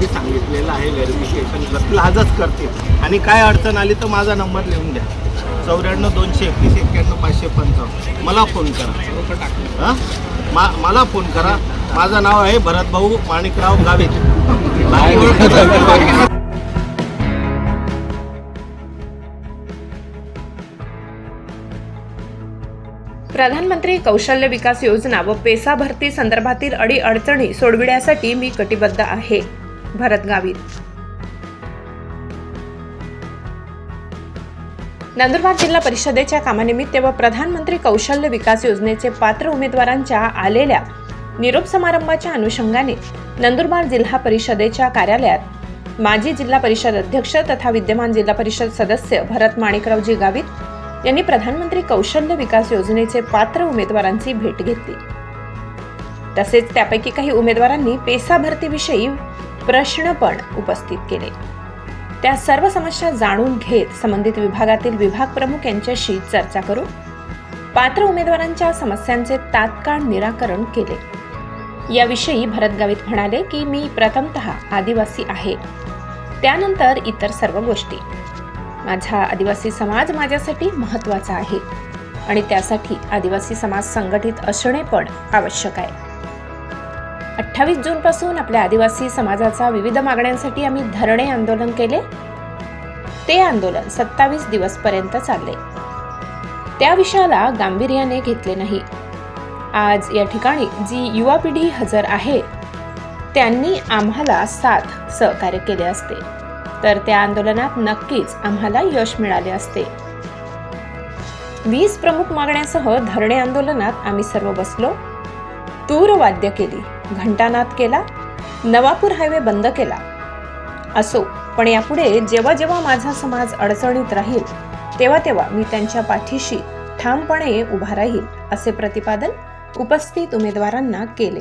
मी सांगितलेलं आहे व्हेरिफिकेशन करतील आजच करतील. आणि काय अडचण आली तर माझा नंबर लिहून द्या. चौऱ्याण्णव दोनशे एकवीस एक्क्याण्णव पाचशे पंचावन्न. मला फोन करा. हां? मा मला फोन करा. माझं नाव आहे भरत भाऊ माणिकराव असेल. प्रधानमंत्री कौशल्य विकास योजना व पेसा भरती संदर्भातील अडीअडचणी सोडविण्यासाठी मी कटिबद्ध आहे. भरत गावित नंदुरबार जिल्हा परिषदेच्या कामानिमित्त व प्रधानमंत्री कौशल्य विकास योजनेचे पात्र उमेदवारांच्या आलेल्या निरोप समारंभाच्या अनुषंगाने नंदुरबार जिल्हा परिषदेच्या कार्यालयात माजी जिल्हा परिषद अध्यक्ष तथा विद्यमान जिल्हा परिषद सदस्य भरत माणिकरावजी गावित यांनी प्रधानमंत्री कौशल्य विकास योजनेचे पात्र उमेदवारांची भेट घेतली. तसेच त्यापैकी काही उमेदवारांनी पेसा भरतीविषयी प्रश्न पण उपस्थित केले. त्या सर्व समस्या जाणून घेत संबंधित विभागातील विभाग प्रमुख यांच्याशी चर्चा करून पात्र उमेदवारांच्या समस्यांचे तात्काळ निराकरण केले. याविषयी भरत गावित म्हणाले की मी प्रथमतः आदिवासी आहे. त्यानंतर इतर सर्व गोष्टी. माझा आदिवासी समाज माझ्यासाठी महत्त्वाचा आहे आणि त्यासाठी आदिवासी समाज संघटित असणे पण आवश्यक आहे. अठ्ठावीस जूनपासून आपल्या आदिवासी समाजाचा विविध मागण्यांसाठी आम्ही धरणे आंदोलन केले. ते आंदोलन सत्तावीस दिवसपर्यंत चालले. त्या विषयाला गांभीर्याने घेतले नाही. आज या ठिकाणी जी युवा पिढी हजर आहे त्यांनी आम्हाला साथ सहकार्य केले असते. तर त्या आंदोलनात नक्कीच आम्हाला यश मिळाले असते. वीस प्रमुख मागण्यासह धरणे आंदोलनात आम्ही सर्व बसलो. तूर वाद्य केली. घंटानाद केला नवापूर हायवे बंद केला. असो पण यापुढे जेव्हा जेव्हा माझा समाज अडचणीत राहील तेव्हा तेव्हा मी त्यांच्या पाठीशी ठामपणे उभा राहील असे प्रतिपादन उपस्थित उमेदवारांना केले.